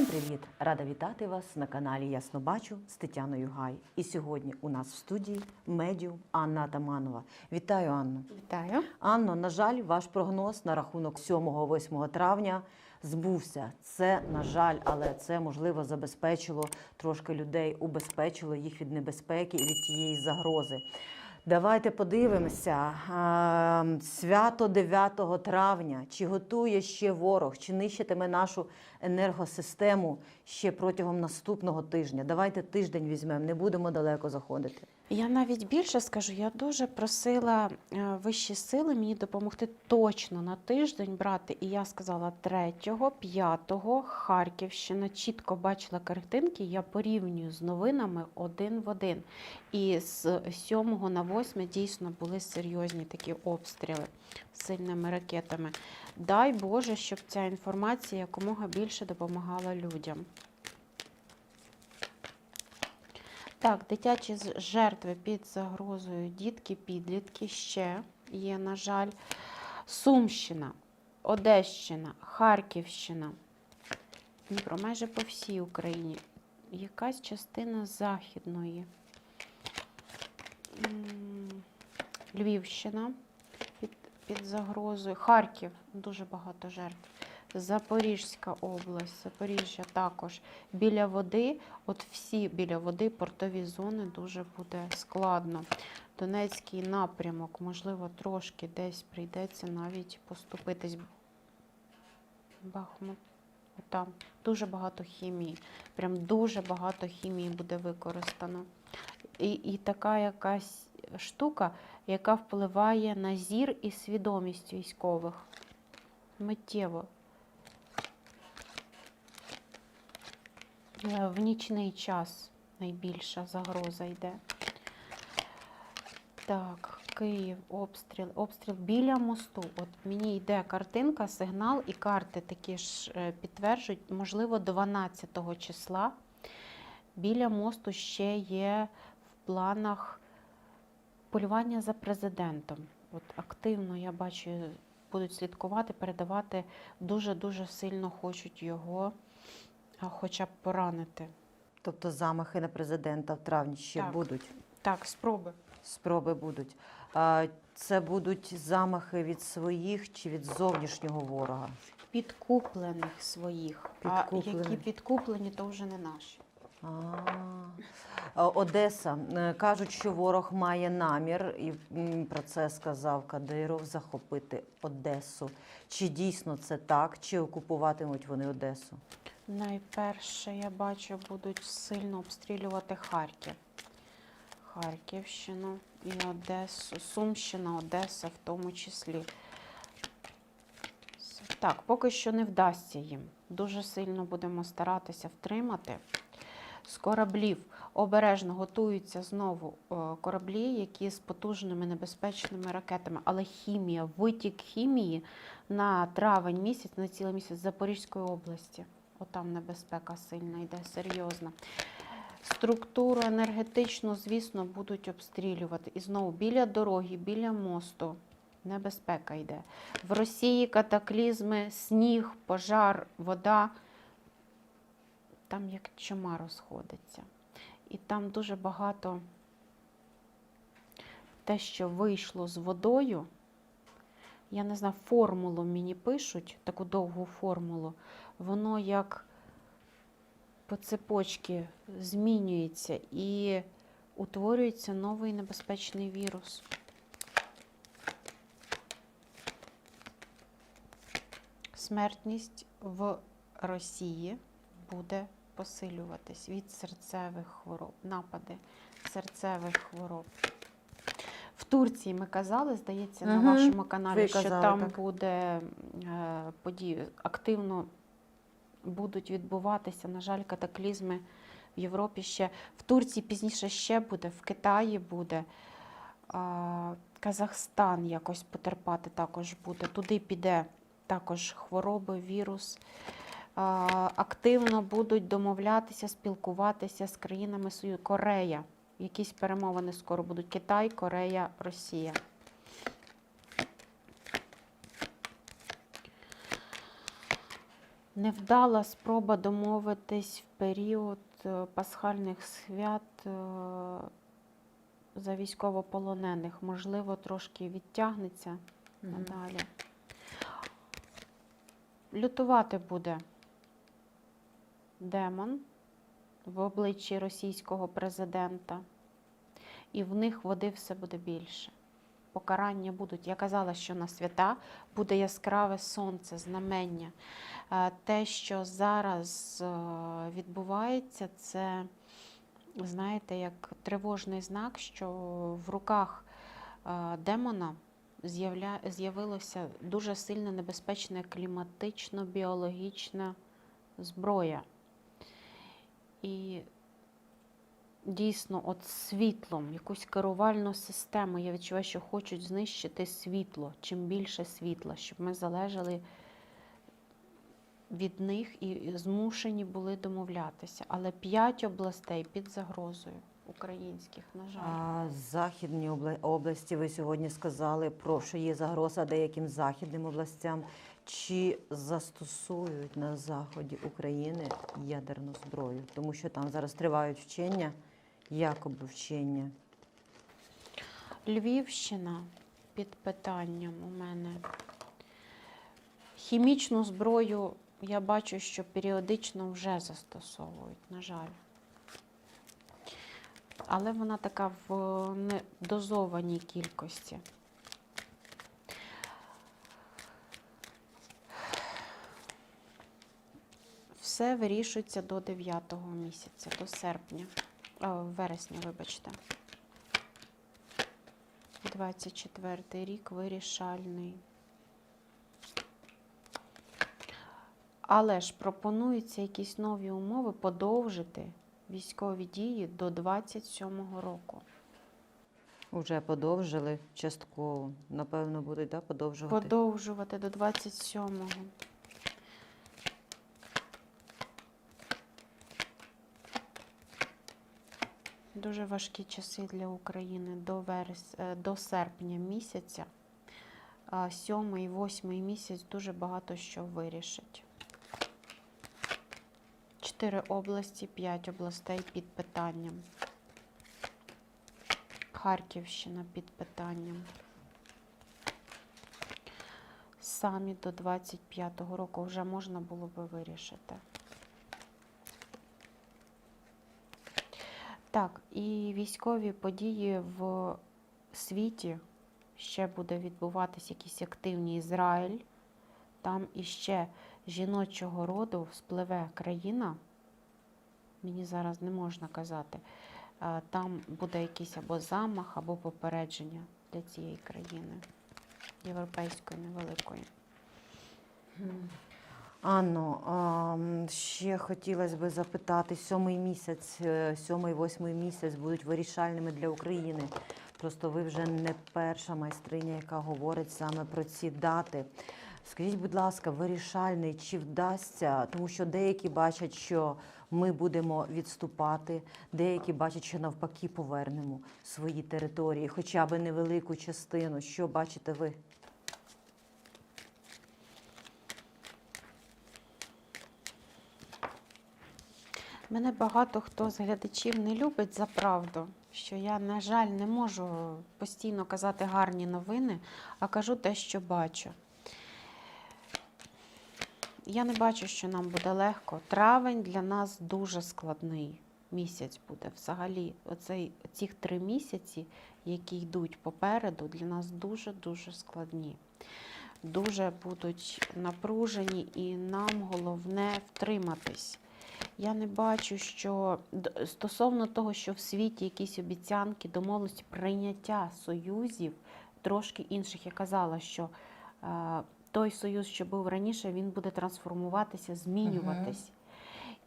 Всім привіт! Рада вітати вас на каналі Ясно Бачу з Тетяною Гай. І сьогодні у нас в студії медіум Анна Атаманова. Вітаю, Анно. Вітаю. Анно, на жаль, ваш прогноз на рахунок 7-8 травня збувся. Це, на жаль, але це можливо забезпечило трошки людей, убезпечило їх від небезпеки і від тієї загрози. Давайте подивимося. Свято 9 травня. Чи готує ще ворог, чи нищитиме нашу енергосистему ще протягом наступного тижня? Давайте тиждень візьмемо, не будемо далеко заходити. Я навіть більше скажу, я дуже просила е, вищі сили мені допомогти точно на тиждень брати. І я сказала 3, 5 Харківщина, чітко бачила картинки, я порівнюю з новинами один в один. І з 7 на 8 дійсно були серйозні такі обстріли сильними ракетами. Дай Боже, щоб ця інформація якомога більше допомагала людям. Так, дитячі жертви під загрозою, дітки, підлітки ще є, на жаль. Сумщина, Одещина, Харківщина. Дніпро, майже по всій Україні. Якась частина західної. Львівщина під, під загрозою. Харків дуже багато жертв. Запорізька область, Запоріжжя також. Біля води, от всі біля води, портові зони дуже буде складно. Донецький напрямок, можливо, трошки десь прийдеться навіть поступитись. Бахмут. Там дуже багато хімії. Прям дуже багато хімії буде використано. І, і така якась штука, яка впливає на зір і свідомість військових. Миттєво. В нічний час найбільша загроза йде. Так, Київ, обстріл, обстріл біля мосту. От мені йде картинка, сигнал і карти такі ж е, підтверджують, можливо, 12 числа біля мосту ще є в планах полювання за президентом. От активно я бачу, будуть слідкувати, передавати. Дуже-дуже сильно хочуть його а, хоча б поранити. Тобто замахи на президента в травні ще Так. будуть. Так, спроби. Спроби будуть. А, Це будуть замахи від своїх чи від зовнішнього ворога. Підкуплених своїх. А Підкуплених. які підкуплені, то вже не наші. А, А, Одеса. Е, Кажуть, що ворог має намір, і м, про це сказав Кадиров, захопити Одесу. Чи дійсно це так, чи окупуватимуть вони Одесу? Найперше, я бачу, будуть сильно обстрілювати Харків. Харківщину і Одесу, Сумщина, Одеса в тому числі. Так, поки що не вдасться їм. Дуже сильно будемо старатися втримати. З кораблів обережно готуються знову е, кораблі, які з потужними небезпечними ракетами. Але хімія, витік хімії на травень місяць, на цілий місяць Запорізької області. Отам небезпека сильна йде, серйозна. Структуру енергетичну, звісно, будуть обстрілювати. І знову біля дороги, біля мосту. Небезпека йде. В Росії катаклізми, сніг, пожар, вода. Там як чума розходиться. І там дуже багато те, що вийшло з водою. Я не знаю, формулу мені пишуть, таку довгу формулу. Воно як по цепочці змінюється і утворюється новий небезпечний вірус. Смертність в Росії буде посилюватись від серцевих хвороб, напади серцевих хвороб. В Турції ми казали, здається, Мгм. на вашому каналі, Ви що казали, там так. буде е, події активно будуть відбуватися, на жаль, катаклізми в Європі ще. В Турції пізніше ще буде, в Китаї буде. Казахстан якось потерпати також буде. Туди піде також хвороби, вірус. Активно будуть домовлятися, спілкуватися з країнами Союзу. Корея. Якісь перемовини скоро будуть. Китай, Корея, Росія. Невдала спроба домовитись в період е, пасхальних свят е, за військовополонених. Можливо, трошки відтягнеться надалі. Лютувати буде демон в обличчі російського президента, і в них води все буде більше. Покарання будуть. Я казала, що на свята буде яскраве сонце, знамення. Е, Те, що зараз е, відбувається, це, знаєте, як тривожний знак, що в руках е, демона з'явилося дуже сильно небезпечна кліматично-біологічна зброя. І дійсно, от світлом, якусь керувальну систему, я відчуваю, що хочуть знищити світло, чим більше світла, щоб ми залежали від них і змушені були домовлятися. Але п'ять областей під загрозою українських, на жаль. Західні області ви сьогодні сказали про що є загроза деяким західним областям. Чи застосують на заході України ядерну зброю? Тому що там зараз тривають вчення, якоби вчення. Львівщина під питанням у мене. Хімічну зброю я бачу, що періодично вже застосовують, на жаль. Але вона така в недозованій кількості. Все вирішується до 9 місяця, до серпня, вересня, вибачте. 24 рік вирішальний. Але ж пропонуються якісь нові умови подовжити військові дії до 27-го року. Уже подовжили частково. Напевно, будуть да, подовжувати. Подовжувати до 27-го. Дуже важкі часи для України до, верес... е, до серпня місяця. Сьомий, восьмий місяць дуже багато що вирішить. Чотири області, п'ять областей під питанням. Харківщина під питанням. Самі до 25-го року вже можна було би вирішити. Так, і військові події в світі ще буде відбуватись якісь активні Ізраїль. Там іще жіночого роду спливе країна. Мені зараз не можна казати. Там буде якийсь або замах, або попередження для цієї країни, європейської невеликої. Анно, ще хотілося б запитати, сьомий місяць, е, сьомий, восьмий місяць будуть вирішальними для України. Просто ви вже не перша майстриня, яка говорить саме про ці дати. Скажіть, будь ласка, вирішальний чи вдасться? Тому що деякі бачать, що ми будемо відступати, деякі бачать, що навпаки повернемо свої території, хоча б невелику частину. Що бачите ви? Мене багато хто з глядачів не любить за правду, що я, на жаль, не можу постійно казати гарні новини, а кажу те, що бачу. Я не бачу, що нам буде легко. Травень для нас дуже складний місяць буде. Взагалі, оцей, цих три місяці, які йдуть попереду, для нас дуже-дуже складні. Дуже будуть напружені, і нам головне втриматись. Я не бачу, що стосовно того, що в світі якісь обіцянки, домовленості, прийняття союзів, трошки інших. Я казала, що е, той союз, що був раніше, він буде трансформуватися, змінюватись.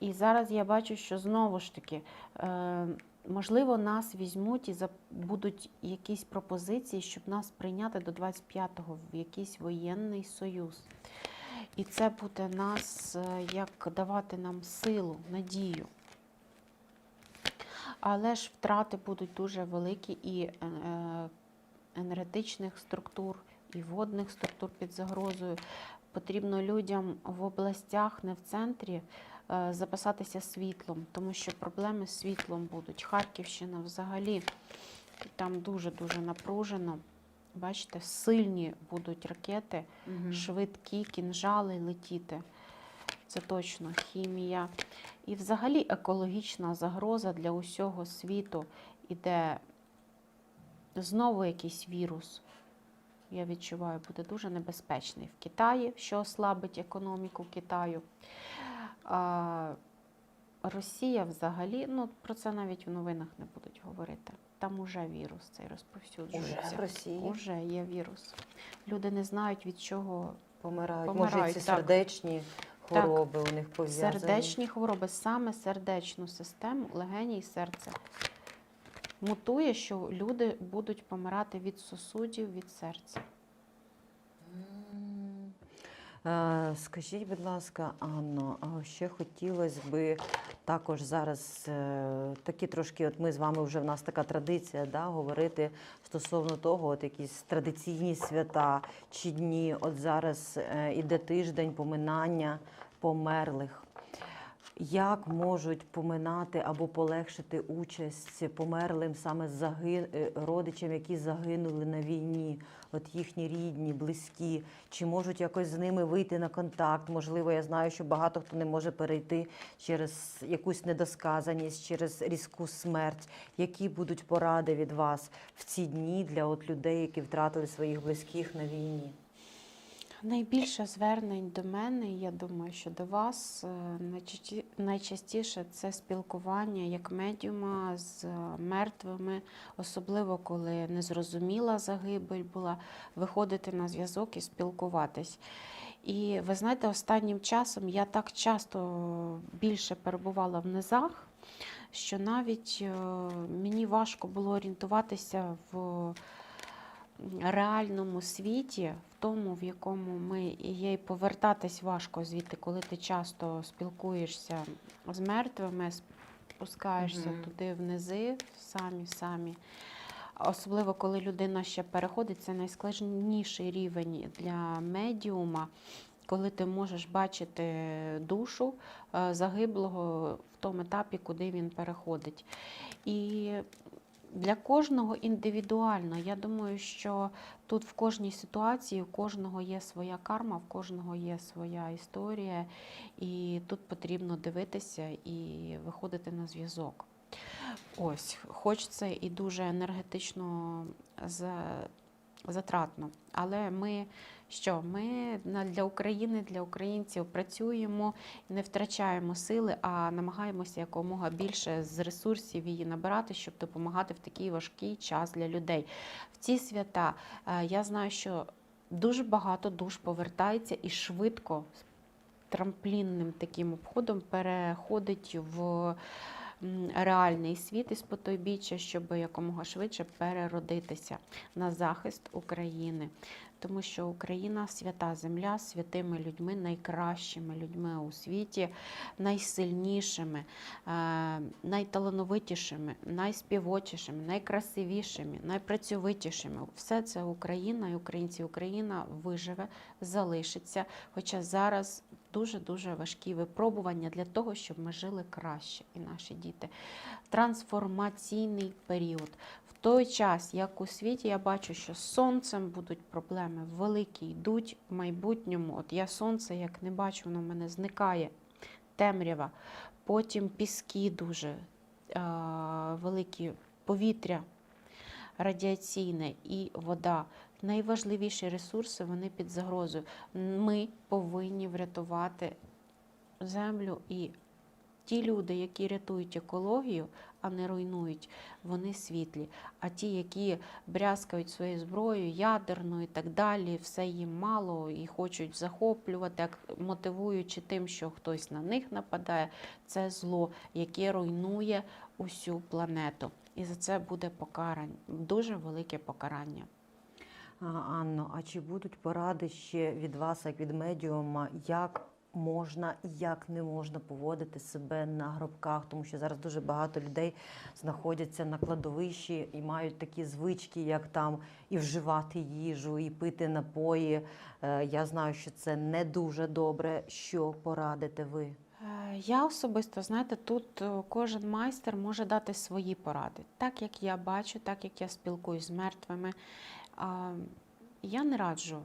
І зараз я бачу, що знову ж таки, е, можливо, нас візьмуть і будуть якісь пропозиції, щоб нас прийняти до 25-го в якийсь воєнний союз. І це буде нас е, як давати нам силу, надію. Але ж втрати будуть дуже великі і е, е, енергетичних структур, і водних структур під загрозою. Потрібно людям в областях, не в центрі, запасатися світлом, тому що проблеми з світлом будуть. Харківщина взагалі там дуже-дуже напружено. Бачите, сильні будуть ракети, швидкі кінжали летіти. Це точно хімія. І взагалі екологічна загроза для усього світу іде знову якийсь вірус. Я відчуваю, буде дуже небезпечний в Китаї, що ослабить економіку Китаю. А, Росія взагалі, ну про це навіть в новинах не будуть говорити. Там уже вірус цей розповсюджується. Уже в Росії Уже є вірус. Люди не знають від чого помирають. помирають, Може, ці так. сердечні Так. хвороби у них пов'язані. сердечні хвороби, саме сердечну систему, легені і серце. Мутує, що люди будуть помирати від сосудів, від серця. Скажіть, будь ласка, Анно, ще хотілося би також зараз е, такі трошки, от ми з вами вже в нас така традиція, да, говорити стосовно того, от якісь традиційні свята чи дні. От зараз е, іде тиждень поминання померлих. Як можуть поминати або полегшити участь померлим саме загин... е, родичам, які загинули на війні, от їхні рідні, близькі, чи можуть якось з ними вийти на контакт? Можливо, я знаю, що багато хто не може перейти через якусь недосказаність, через різку смерть. Які будуть поради від вас в ці дні для от людей, які втратили своїх близьких на війні? Найбільше звернень до мене, я думаю, що до вас е, найчастіше це спілкування як медіума з е, мертвими, особливо коли незрозуміла загибель була, виходити на зв'язок і спілкуватись. І ви знаєте, останнім часом я так часто більше перебувала в низах, що навіть е, мені важко було орієнтуватися в реальному світі, в тому, в якому ми є, і повертатись важко звідти, коли ти часто спілкуєшся з мертвими, спускаєшся Мгм. туди внизи, самі самі. Особливо, коли людина ще переходить, це найскладніший рівень для медіума, коли ти можеш бачити душу е, загиблого в тому етапі, куди він переходить. І для кожного індивідуально. Я думаю, що тут в кожній ситуації у кожного є своя карма, в кожного є своя історія, і тут потрібно дивитися і виходити на зв'язок. Ось, хоч це і дуже енергетично за- затратно. Але ми що? Ми для України, для українців працюємо не втрачаємо сили, а намагаємося якомога більше з ресурсів її набирати, щоб допомагати в такий важкий час для людей. В ці свята е, я знаю, що дуже багато душ повертається і швидко трамплінним таким обходом переходить в реальний світ із потойбіччя, щоб якомога швидше переродитися на захист України. Тому що Україна свята земля святими людьми, найкращими людьми у світі, найсильнішими, е, найталановитішими, найспівочішими, найкрасивішими, найпрацьовитішими. Все це Україна і українці. Україна виживе, залишиться. Хоча зараз дуже-дуже важкі випробування для того, щоб ми жили краще і наші діти. Трансформаційний період. В той час, як у світі, я бачу, що з сонцем будуть проблеми великі, йдуть в майбутньому. От я сонце як не бачу, воно в мене зникає. Темрява, потім піски дуже а, великі, повітря радіаційне і вода. Найважливіші ресурси вони під загрозою. Ми повинні врятувати землю і ті люди, які рятують екологію, а не руйнують, вони світлі. А ті, які брязкають своєю зброєю, ядерною і так далі, все їм мало і хочуть захоплювати, мотивуючи тим, що хтось на них нападає, це зло, яке руйнує усю планету. І за це буде покарання, дуже велике покарання. Анно, а чи будуть поради ще від вас, як від медіума, як можна і як не можна поводити себе на гробках, тому що зараз дуже багато людей знаходяться на кладовищі і мають такі звички, як там і вживати їжу, і пити напої. Е, Я знаю, що це не дуже добре. Що порадите ви? Е, Я особисто, знаєте, тут е, кожен майстер може дати свої поради. Так як я бачу, так як я спілкуюсь з мертвими. Я не раджу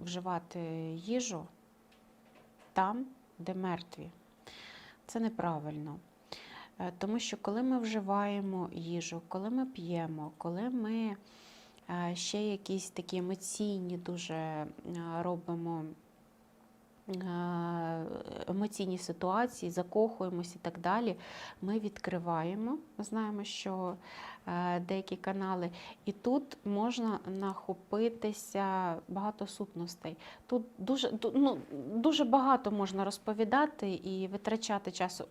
вживати їжу там, де мертві. Це неправильно. Е, Тому що коли ми вживаємо їжу, коли ми п'ємо, коли ми е, ще якісь такі емоційні дуже е, робимо емоційні ситуації, закохуємось і так далі, ми відкриваємо. Ми знаємо, що е, деякі канали, і тут можна нахопитися багато сутностей. Тут дуже, ну, дуже багато можна розповідати і витрачати часу.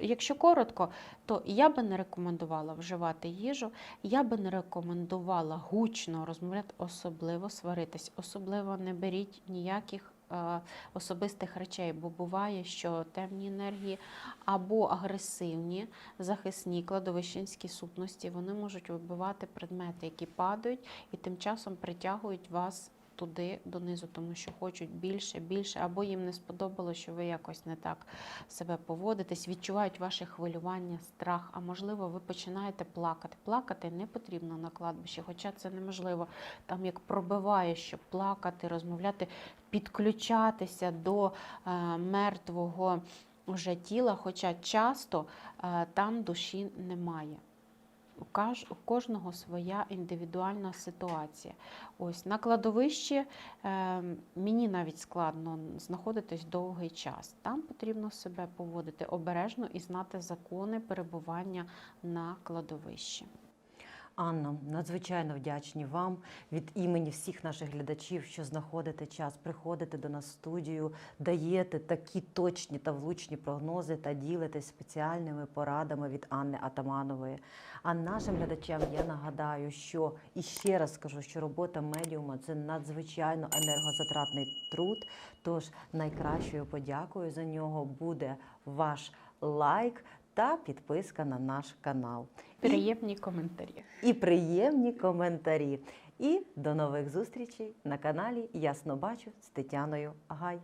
Якщо коротко, то я би не рекомендувала вживати їжу, я би не рекомендувала гучно розмовляти, особливо сваритись, особливо не беріть ніяких. Е, Особистих речей, бо буває, що темні енергії або агресивні захисні кладовищенські сутності вони можуть вибивати предмети, які падають, і тим часом притягують вас туди донизу, тому що хочуть більше, більше, або їм не сподобалося, що ви якось не так себе поводитесь, відчувають ваше хвилювання, страх, а можливо, ви починаєте плакати. Плакати не потрібно на кладбищі, хоча це неможливо. Там як пробиває, щоб плакати, розмовляти, підключатися до е, мертвого вже тіла, хоча часто е, там душі немає. У кожного своя індивідуальна ситуація. Ось на кладовищі е, мені навіть складно знаходитись довгий час. Там потрібно себе поводити обережно і знати закони перебування на кладовищі. Анна, надзвичайно вдячні вам від імені всіх наших глядачів, що знаходите час, приходите до нас в студію, даєте такі точні та влучні прогнози та ділитесь спеціальними порадами від Анни Атаманової. А нашим глядачам я нагадаю, що і ще раз скажу, що робота медіума це надзвичайно енергозатратний труд. Тож найкращою подякою за нього буде ваш лайк та підписка на наш канал. І Приємні коментарі. і приємні коментарі. І до нових зустрічей на каналі Ясно Бачу з Тетяною Гай.